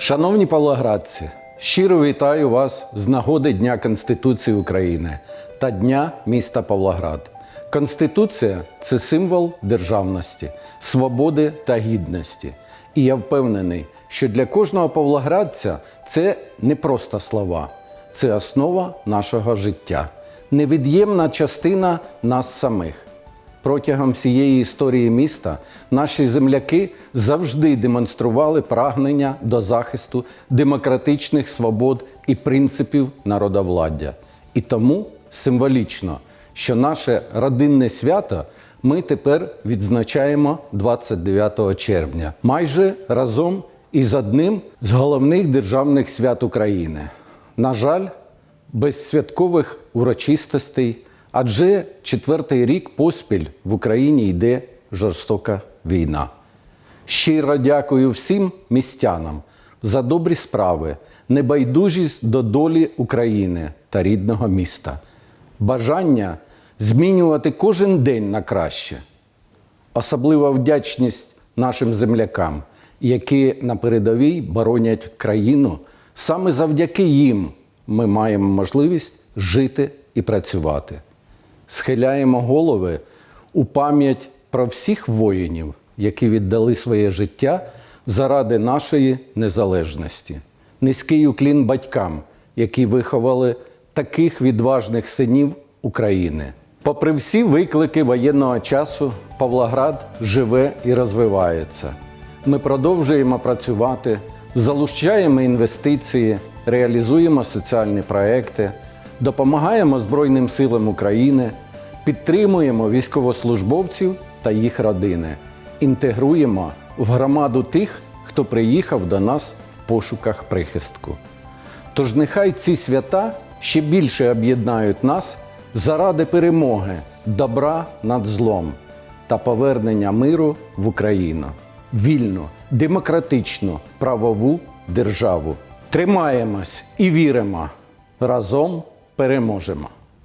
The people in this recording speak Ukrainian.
Шановні павлоградці, щиро вітаю вас з нагоди Дня Конституції України та Дня міста Павлоград. Конституція це символ державності, свободи та гідності. І я впевнений, що для кожного павлоградця це не просто слова, це основа нашого життя, невід'ємна частина нас самих. Протягом всієї історії міста наші земляки завжди демонстрували прагнення до захисту демократичних свобод і принципів народовладдя. І тому символічно, що наше родинне свято ми тепер відзначаємо 29 червня, майже разом із одним з головних державних свят України. На жаль, без святкових урочистостей, адже четвертий рік поспіль в Україні йде жорстока війна. Щиро дякую всім містянам за добрі справи, небайдужість до долі України та рідного міста, бажання змінювати кожен день на краще. Особлива вдячність нашим землякам, які на передовій боронять країну. Саме завдяки їм ми маємо можливість жити і працювати. Схиляємо голови у пам'ять про всіх воїнів, які віддали своє життя заради нашої незалежності. Низький уклін батькам, які виховали таких відважних синів України. Попри всі виклики воєнного часу, Павлоград живе і розвивається. Ми продовжуємо працювати, залучаємо інвестиції, реалізуємо соціальні проекти, допомагаємо Збройним силам України, підтримуємо військовослужбовців та їх родини, інтегруємо в громаду тих, хто приїхав до нас в пошуках прихистку. Тож нехай ці свята ще більше об'єднають нас заради перемоги, добра над злом та повернення миру в Україну, вільну, демократичну, правову державу. Тримаємось і віримо. Разом переможемо.